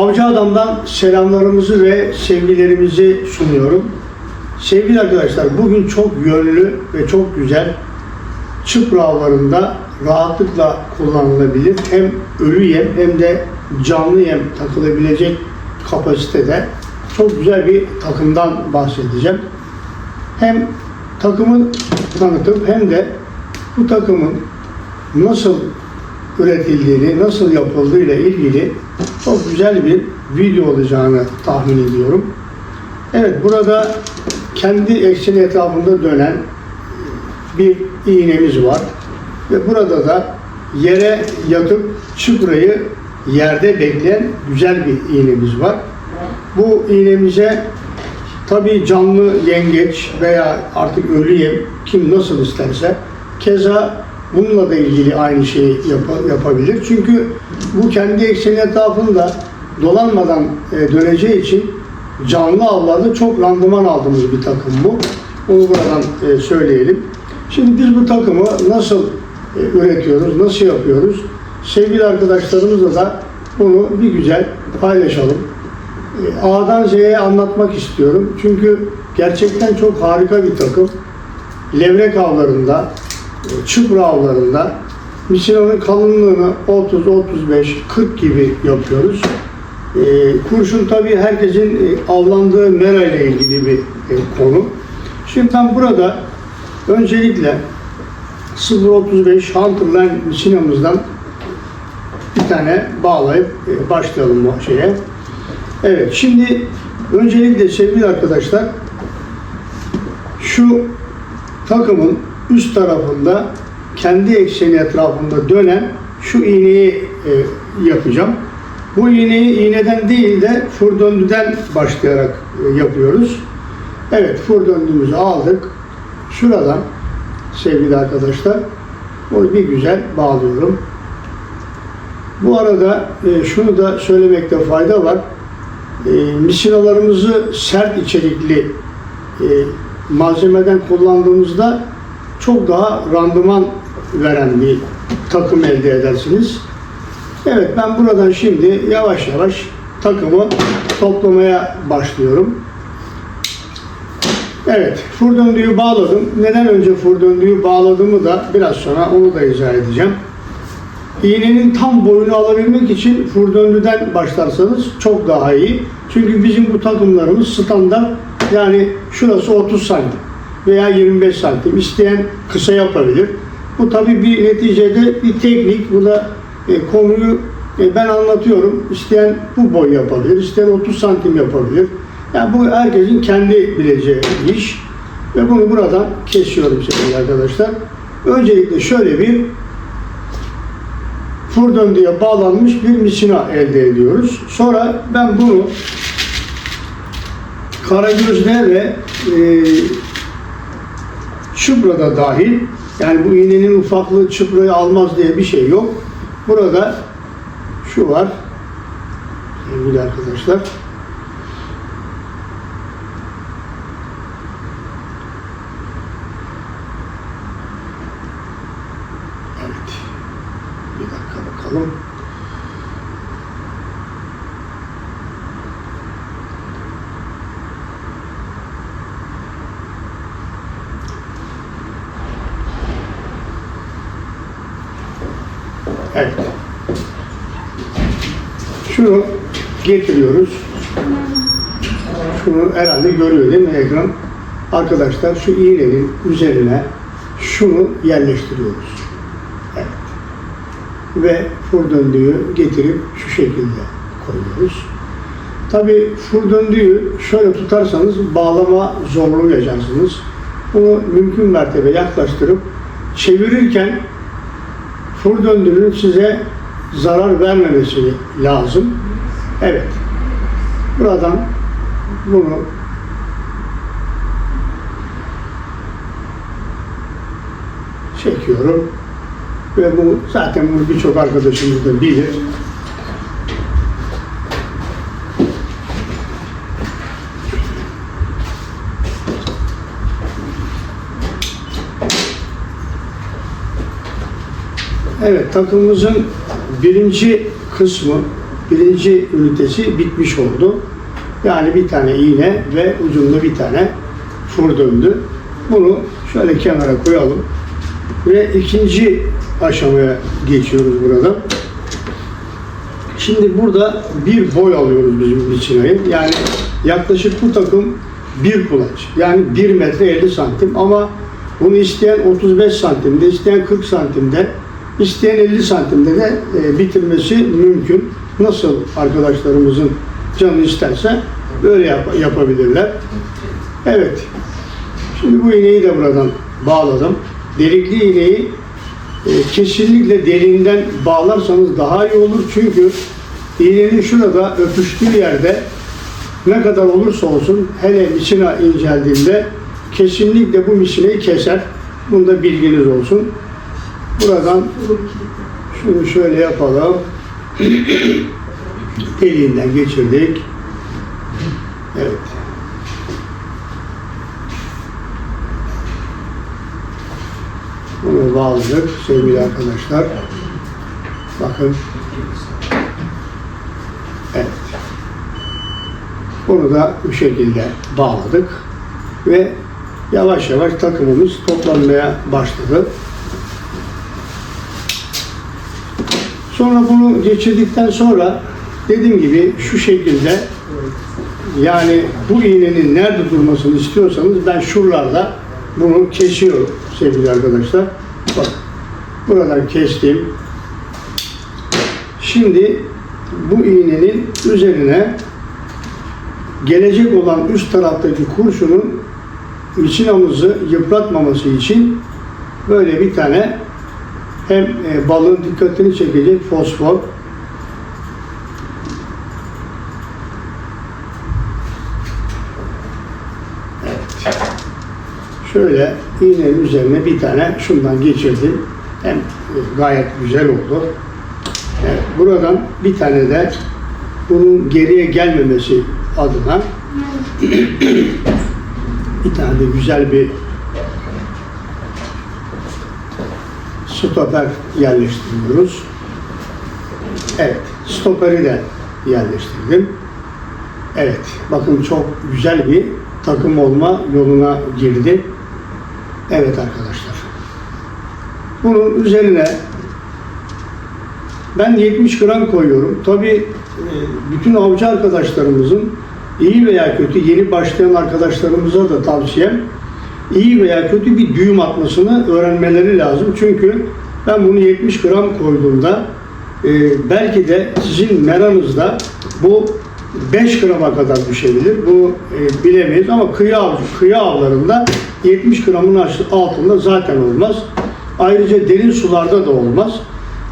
Avcı Adam'dan selamlarımızı ve sevgilerimizi sunuyorum. Sevgili arkadaşlar, bugün çok yönlü ve çok güzel çıpra avlarında rahatlıkla kullanılabilir. Hem ölü yem hem de canlı yem takılabilecek kapasitede çok güzel bir takımdan bahsedeceğim. Hem takımı tanıtıp hem de bu takımın nasıl üretildiğini, nasıl yapıldığı ile ilgili çok güzel bir video olacağını tahmin ediyorum. Evet, burada kendi ekseni etrafında dönen bir iğnemiz var. Ve burada da yere yatıp çıprayı yerde bekleyen güzel bir iğnemiz var. Bu iğnemize tabii canlı yengeç veya artık ölü yem kim nasıl isterse keza bununla da ilgili aynı şeyi yap- yapabilir. Çünkü bu kendi ekseni etrafında dolanmadan e, döneceği için canlı avlarda çok randıman aldığımız bir takım bu. Onu buradan e, söyleyelim. Şimdi biz bu takımı nasıl e, üretiyoruz, nasıl yapıyoruz? Sevgili arkadaşlarımızla da bunu bir güzel paylaşalım. E, A'dan Z'ye anlatmak istiyorum. Çünkü gerçekten çok harika bir takım. Levrek avlarında, çıpra avlarında misinonun kalınlığını 30, 35, 40 gibi yapıyoruz. E, kurşun tabii herkesin e, avlandığı mera ile ilgili bir e, konu. Şimdi ben burada öncelikle 0.35 Hunterline misinamızdan bir tane bağlayıp e, başlayalım bu şeye. Evet, şimdi öncelikle sevgili arkadaşlar şu takımın üst tarafında kendi ekseni etrafında dönen şu iğneyi e, yapacağım. Bu iğneyi iğneden değil de fır döndüden başlayarak e, yapıyoruz. Evet, fır döndüğümüzü aldık. Şuradan sevgili arkadaşlar bunu bir güzel bağlıyorum. Bu arada e, şunu da söylemekte fayda var. E, misinalarımızı sert içerikli e, malzemeden kullandığımızda çok daha randıman veren bir takım elde edersiniz. Evet ben buradan şimdi yavaş yavaş takımı toplamaya başlıyorum. Evet, fır döndüğü bağladım. Neden önce fır döndüğü bağladığımı da biraz sonra onu da izah edeceğim. İğnenin tam boyunu alabilmek için fır döndüden başlarsanız çok daha iyi. Çünkü bizim bu takımlarımız standart yani şurası 30 santim veya 25 santim. İsteyen kısa yapabilir. Bu tabii bir neticede bir teknik. Bu da e, konuyu e, ben anlatıyorum. İsteyen bu boy yapabilir, isteyen 30 santim yapabilir. Yani bu herkesin kendi bileceği iş. Ve bunu buradan kesiyorum sevgili arkadaşlar. Öncelikle şöyle bir fır döndüğe bağlanmış bir misina elde ediyoruz. Sonra ben bunu karagözde ve e, çıbrada dahil yani bu iğnenin ufaklığı çıbrayı almaz diye bir şey yok. Burada şu var sevgili arkadaşlar. Evet. Bir dakika bakalım. Evet. Şunu getiriyoruz. Şunu herhalde görüyor değil mi ekran? Arkadaşlar şu iğnenin üzerine şunu yerleştiriyoruz. Evet. Ve fır döndüğü getirip şu şekilde koyuyoruz. Tabi fır döndüğü şöyle tutarsanız bağlama zorluğu yaşarsınız. Bunu mümkün mertebe yaklaştırıp çevirirken fır döndüğünün size zarar vermemesi lazım. Evet. Buradan bunu çekiyorum. Ve bu zaten bunu birçok arkadaşımız da bilir. Evet takımımızın birinci kısmı birinci ünitesi bitmiş oldu. Yani bir tane iğne ve ucunda bir tane fur döndü. Bunu şöyle kenara koyalım. Ve ikinci aşamaya geçiyoruz burada. Şimdi burada bir boy alıyoruz bizim biçinayı. Yani yaklaşık bu takım bir kulaç. Yani 1 metre 50 santim ama bunu isteyen 35 santimde, isteyen 40 santimde, isteyen 50 santimde de e, bitirmesi mümkün. Nasıl arkadaşlarımızın canı isterse böyle yap- yapabilirler. Evet. Şimdi bu iğneyi de buradan bağladım. Delikli iğneyi e, kesinlikle deliğinden bağlarsanız daha iyi olur. Çünkü iğnenin şurada öpüştüğü yerde ne kadar olursa olsun hele misina inceldiğinde kesinlikle bu misineyi keser. Bunda bilginiz olsun. Buradan şunu şöyle yapalım. Deliğinden geçirdik. Evet. Bunu bağladık sevgili arkadaşlar. Bakın. Evet. Bunu da bu şekilde bağladık ve yavaş yavaş takımımız toplanmaya başladı. Sonra bunu geçirdikten sonra dediğim gibi şu şekilde yani bu iğnenin nerede durmasını istiyorsanız ben şuralarda bunu kesiyorum sevgili arkadaşlar. Bak buradan kestim. Şimdi bu iğnenin üzerine gelecek olan üst taraftaki kurşunun içinamızı yıpratmaması için böyle bir tane hem e, balığın dikkatini çekecek fosfor Evet. Şöyle iğnenin üzerine bir tane şundan geçirdim. Hem e, gayet güzel oldu. Buradan bir tane de bunun geriye gelmemesi adına bir tane de güzel bir stoper yerleştiriyoruz. Evet, stoperi de yerleştirdim. Evet, bakın çok güzel bir takım olma yoluna girdi. Evet arkadaşlar. Bunun üzerine ben 70 gram koyuyorum. Tabii e, bütün avcı arkadaşlarımızın iyi veya kötü yeni başlayan arkadaşlarımıza da tavsiyem iyi veya kötü bir düğüm atmasını öğrenmeleri lazım. Çünkü ben bunu 70 gram koyduğumda e, belki de sizin meranızda bu 5 grama kadar düşebilir. Bunu e, bilemeyiz ama kıyı, av, kıyı avlarında 70 gramın altında zaten olmaz. Ayrıca derin sularda da olmaz.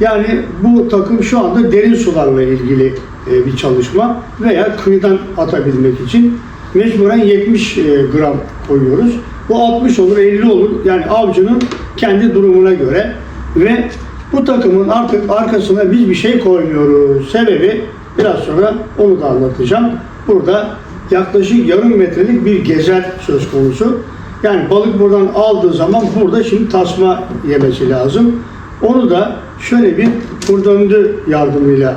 Yani bu takım şu anda derin sularla ilgili e, bir çalışma veya kıyıdan atabilmek için mecburen 70 e, gram koyuyoruz. Bu 60 olur, 50 olur. Yani avcının kendi durumuna göre ve bu takımın artık arkasına biz bir şey koymuyoruz. Sebebi biraz sonra onu da anlatacağım. Burada yaklaşık yarım metrelik bir gezer söz konusu. Yani balık buradan aldığı zaman burada şimdi tasma yemesi lazım. Onu da şöyle bir furdöndü yardımıyla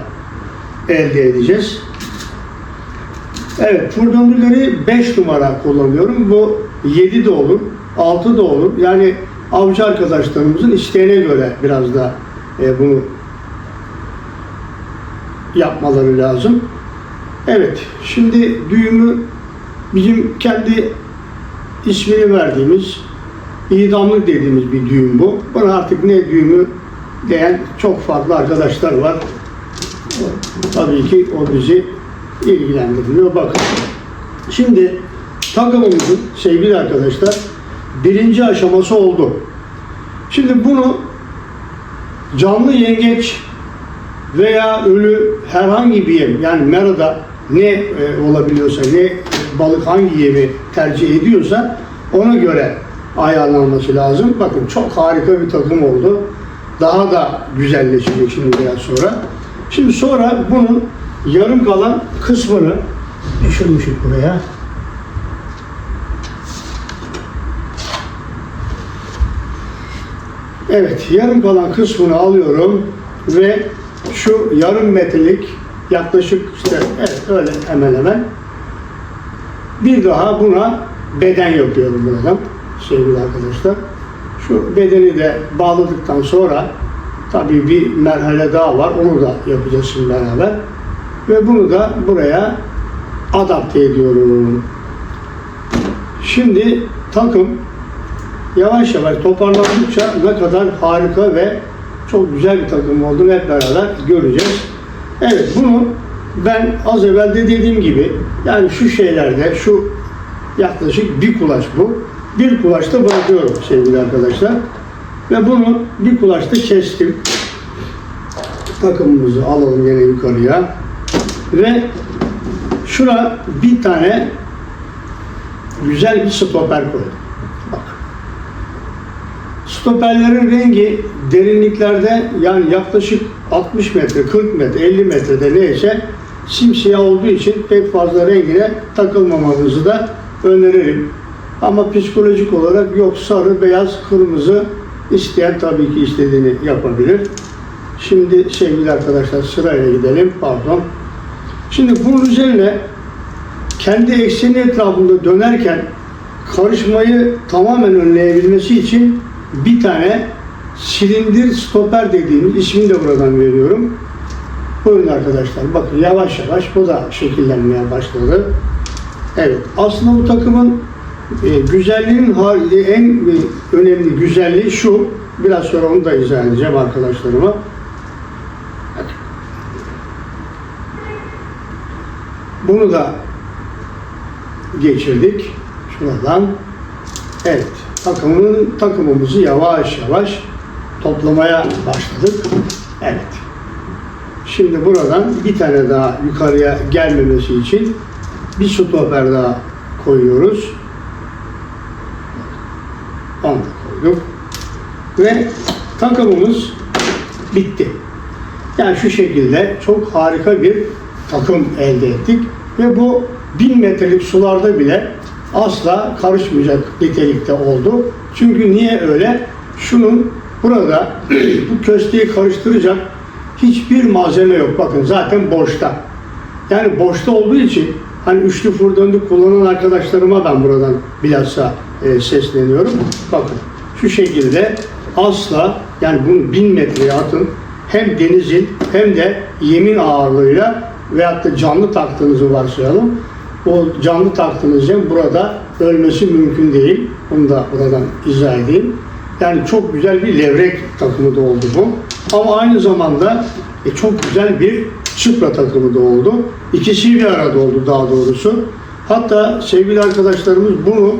elde edeceğiz. Evet, furdöndüleri 5 numara kullanıyorum. Bu 7 de olur, 6 da olur. Yani avcı arkadaşlarımızın isteğine göre biraz da e, bunu yapmaları lazım. Evet, şimdi düğümü bizim kendi ismini verdiğimiz idamlık dediğimiz bir düğüm bu. Buna artık ne düğümü diyen çok farklı arkadaşlar var. Tabii ki o bizi ilgilendirmiyor. Bakın. Şimdi takımımızın sevgili arkadaşlar birinci aşaması oldu. Şimdi bunu canlı yengeç veya ölü herhangi bir yem yani merada ne e, olabiliyorsa ne balık hangi yemi tercih ediyorsa ona göre ayarlanması lazım. Bakın çok harika bir takım oldu. Daha da güzelleşecek şimdi biraz sonra. Şimdi sonra bunun yarım kalan kısmını düşürmüşük buraya. Evet, yarım kalan kısmını alıyorum ve şu yarım metrelik yaklaşık işte evet öyle hemen hemen. Bir daha buna beden yapıyorum buradan sevgili arkadaşlar. Şu bedeni de bağladıktan sonra tabii bir merhale daha var. Onu da yapacağız şimdi beraber. Ve bunu da buraya adapte ediyorum. Şimdi takım yavaş yavaş toparlandıkça ne kadar harika ve çok güzel bir takım olduğunu hep beraber göreceğiz. Evet bunu ben az evvel de dediğim gibi yani şu şeylerde şu yaklaşık bir kulaç bu. Bir kulaçta bırakıyorum sevgili arkadaşlar. Ve bunu bir kulaçta kestim. Takımımızı alalım yine yukarıya. Ve şuna bir tane güzel bir stoper koydum. Stoperlerin rengi derinliklerde yani yaklaşık 60 metre, 40 metre, 50 metrede neyse simsiyah olduğu için pek fazla rengine takılmamanızı da öneririm. Ama psikolojik olarak yok sarı, beyaz, kırmızı isteyen tabii ki istediğini yapabilir. Şimdi sevgili arkadaşlar sırayla gidelim. Pardon. Şimdi bunun üzerine kendi ekseni etrafında dönerken karışmayı tamamen önleyebilmesi için bir tane silindir stoper dediğimiz ismini de buradan veriyorum. Buyurun arkadaşlar bakın yavaş yavaş bu da şekillenmeye başladı. Evet aslında bu takımın e, güzelliğinin har- en e, önemli güzelliği şu. Biraz sonra onu da izah edeceğim arkadaşlarıma. Bunu da geçirdik. Şuradan. Evet. Takımın, takımımızı yavaş yavaş toplamaya başladık. Evet. Şimdi buradan bir tane daha yukarıya gelmemesi için bir stoper daha koyuyoruz. Onu da koyduk. Ve takımımız bitti. Yani şu şekilde çok harika bir takım elde ettik. Ve bu bin metrelik sularda bile asla karışmayacak nitelikte oldu. Çünkü niye öyle? Şunun burada bu kösteği karıştıracak hiçbir malzeme yok. Bakın zaten boşta. Yani boşta olduğu için hani üçlü furdöndük kullanan arkadaşlarıma ben buradan bilhassa e, sesleniyorum. Bakın şu şekilde asla yani bunu bin metreye atın hem denizin hem de yemin ağırlığıyla veyahut da canlı taktığınızı varsayalım. O canlı yem burada ölmesi mümkün değil. Onu da buradan izah edeyim. Yani çok güzel bir levrek takımı da oldu bu. Ama aynı zamanda e, çok güzel bir çıpra takımı da oldu. İkisi bir arada oldu daha doğrusu. Hatta sevgili arkadaşlarımız bunu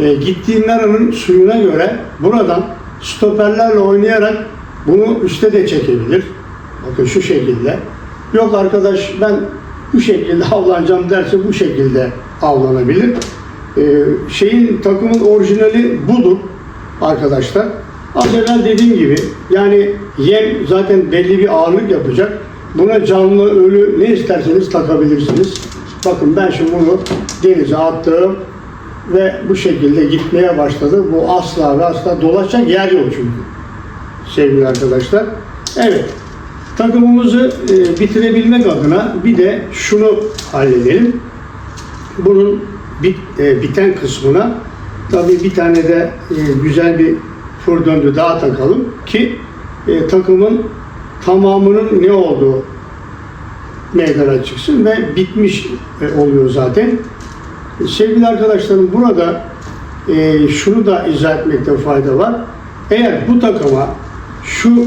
e, gittiği meranın suyuna göre buradan stoperlerle oynayarak bunu üste de çekebilir. Bakın şu şekilde. Yok arkadaş ben bu şekilde avlanacağım derse bu şekilde avlanabilir. Ee, şeyin takımın orijinali budur arkadaşlar. Az evvel dediğim gibi yani yem zaten belli bir ağırlık yapacak. Buna canlı, ölü ne isterseniz takabilirsiniz. Bakın ben şimdi bunu denize attım ve bu şekilde gitmeye başladı. Bu asla ve asla dolaşacak yer yok çünkü sevgili arkadaşlar. Evet, takımımızı e, bitirebilmek adına bir de şunu halledelim. Bunun bit, e, biten kısmına tabii bir tane de e, güzel bir fır döndü daha takalım ki e, takımın tamamının ne olduğu meydana çıksın ve bitmiş e, oluyor zaten. Sevgili arkadaşlarım burada e, şunu da izah etmekte fayda var. Eğer bu takıma şu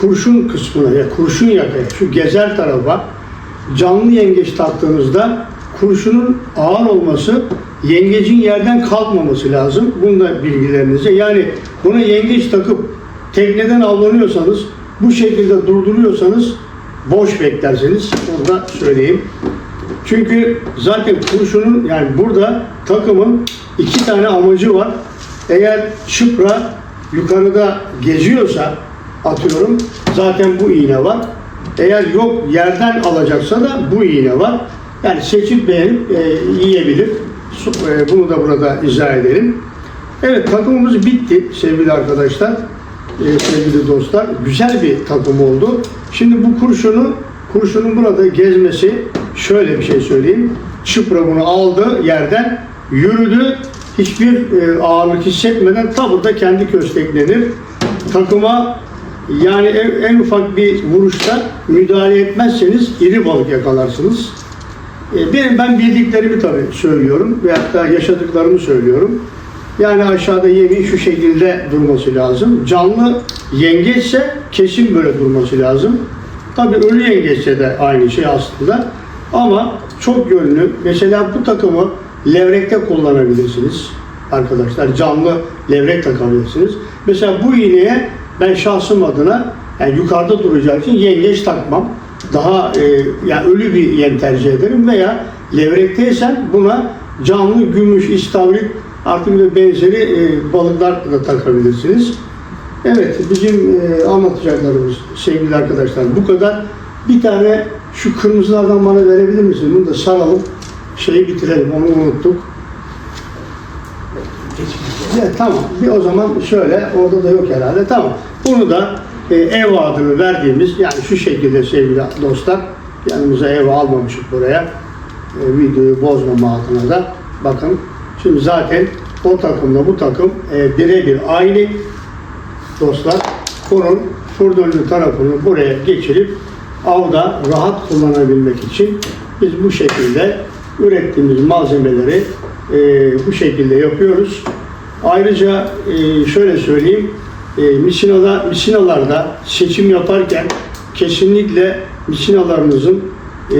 kurşun kısmına ya kurşun yakaya şu gezer tarafa canlı yengeç taktığınızda kurşunun ağır olması yengecin yerden kalkmaması lazım. Bunu da bilgilerinize. Yani buna yengeç takıp tekneden avlanıyorsanız bu şekilde durduruyorsanız boş beklerseniz onu da söyleyeyim. Çünkü zaten kurşunun yani burada takımın iki tane amacı var. Eğer çıpra yukarıda geziyorsa atıyorum zaten bu iğne var. Eğer yok yerden alacaksa da bu iğne var. Yani seçip beğenip e, yiyebilir. E, bunu da burada izah edelim. Evet takımımız bitti sevgili arkadaşlar, e, sevgili dostlar. Güzel bir takım oldu. Şimdi bu kurşunu kurşunun burada gezmesi şöyle bir şey söyleyeyim. Çıpra bunu aldı yerden yürüdü. Hiçbir e, ağırlık hissetmeden ta burada kendi kösteklenir. Takıma yani en, en ufak bir vuruşta müdahale etmezseniz iri balık yakalarsınız. E, Benim ben bildiklerimi tabii söylüyorum ve hatta yaşadıklarımı söylüyorum. Yani aşağıda yemin şu şekilde durması lazım. Canlı yengeçse kesin böyle durması lazım. Tabii ölü yengeçse de aynı şey aslında. Ama çok yönlü. Mesela bu takımı levrekte kullanabilirsiniz arkadaşlar. Canlı levrek takabilirsiniz. Mesela bu iğneye ben şahsım adına yani yukarıda duracağı için yengeç takmam. Daha e, yani ölü bir yem tercih ederim veya levrekteysen buna canlı gümüş, istavrit artık bir benzeri e, balıklar da takabilirsiniz. Evet, bizim e, anlatacaklarımız sevgili arkadaşlar bu kadar. Bir tane şu kırmızılardan bana verebilir misiniz? Bunu da saralım. Şeyi bitirelim, onu unuttuk. Evet, tamam. Bir o zaman şöyle, orada da yok herhalde. Tamam. Bunu da e, ev adını verdiğimiz, yani şu şekilde sevgili dostlar, yanımıza ev almamışık buraya. E, videoyu bozmama adına da. Bakın, şimdi zaten o takımla bu takım e, birebir aynı dostlar. Bunun furdunlu tarafını buraya geçirip avda rahat kullanabilmek için biz bu şekilde ürettiğimiz malzemeleri e, bu şekilde yapıyoruz. Ayrıca e, şöyle söyleyeyim, e, misinada, misinalarda seçim yaparken kesinlikle misinalarınızın e,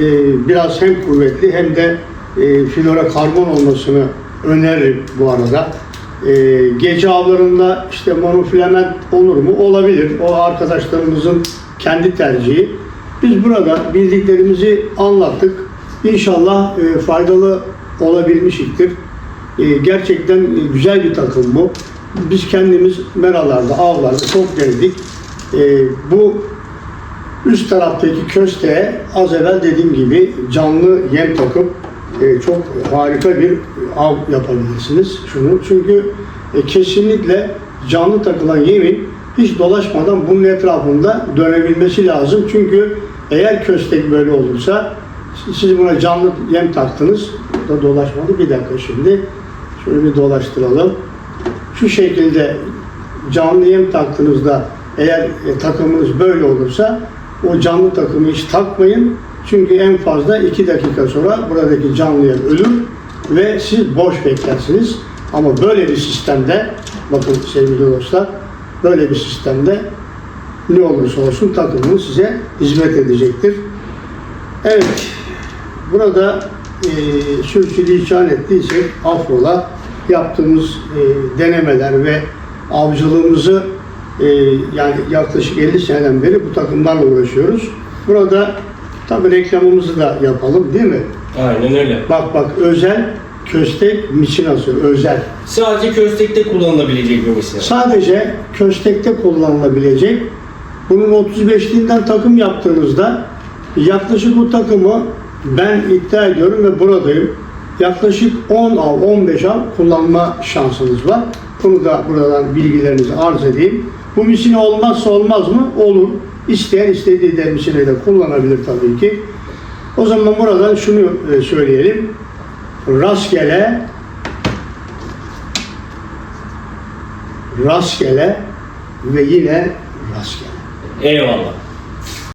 biraz hem kuvvetli hem de e, flora karbon olmasını öneririm bu arada. E, gece avlarında işte monofilament olur mu? Olabilir. O arkadaşlarımızın kendi tercihi. Biz burada bildiklerimizi anlattık. İnşallah e, faydalı olabilmişiktir. E, gerçekten güzel bir takım bu. Biz kendimiz meralarda, avlarda çok denedik. E, bu üst taraftaki kösteğe az evvel dediğim gibi canlı yem takıp e, çok harika bir av yapabilirsiniz. Şunu çünkü e, kesinlikle canlı takılan yemin hiç dolaşmadan bunun etrafında dönebilmesi lazım. Çünkü eğer köstek böyle olursa siz buna canlı yem taktınız. Bu da dolaşmadı. Bir dakika şimdi. Şöyle bir dolaştıralım. Şu şekilde canlı yem taktığınızda eğer e, takımınız böyle olursa o canlı takımı hiç takmayın. Çünkü en fazla 2 dakika sonra buradaki canlı yem ölür ve siz boş beklersiniz. Ama böyle bir sistemde bakın sevgili dostlar böyle bir sistemde ne olursa olsun takımınız size hizmet edecektir. Evet burada e, sürçülisan ettiysek affola yaptığımız e, denemeler ve avcılığımızı e, yani yaklaşık 50 seneden beri bu takımlarla uğraşıyoruz. Burada tabi reklamımızı da yapalım değil mi? Aynen öyle. Bak bak özel köstek miçinası özel. Sadece köstekte kullanılabilecek bir misina. Sadece köstekte kullanılabilecek. Bunun 35'liğinden takım yaptığınızda yaklaşık bu takımı ben iddia ediyorum ve buradayım. Yaklaşık 10 av, 15 av kullanma şansınız var. Bunu da buradan bilgilerinizi arz edeyim. Bu misine olmazsa olmaz mı? Olur. İsteyen istediği de misine de kullanabilir tabii ki. O zaman buradan şunu e, söyleyelim. Rastgele rastgele ve yine rastgele. Eyvallah.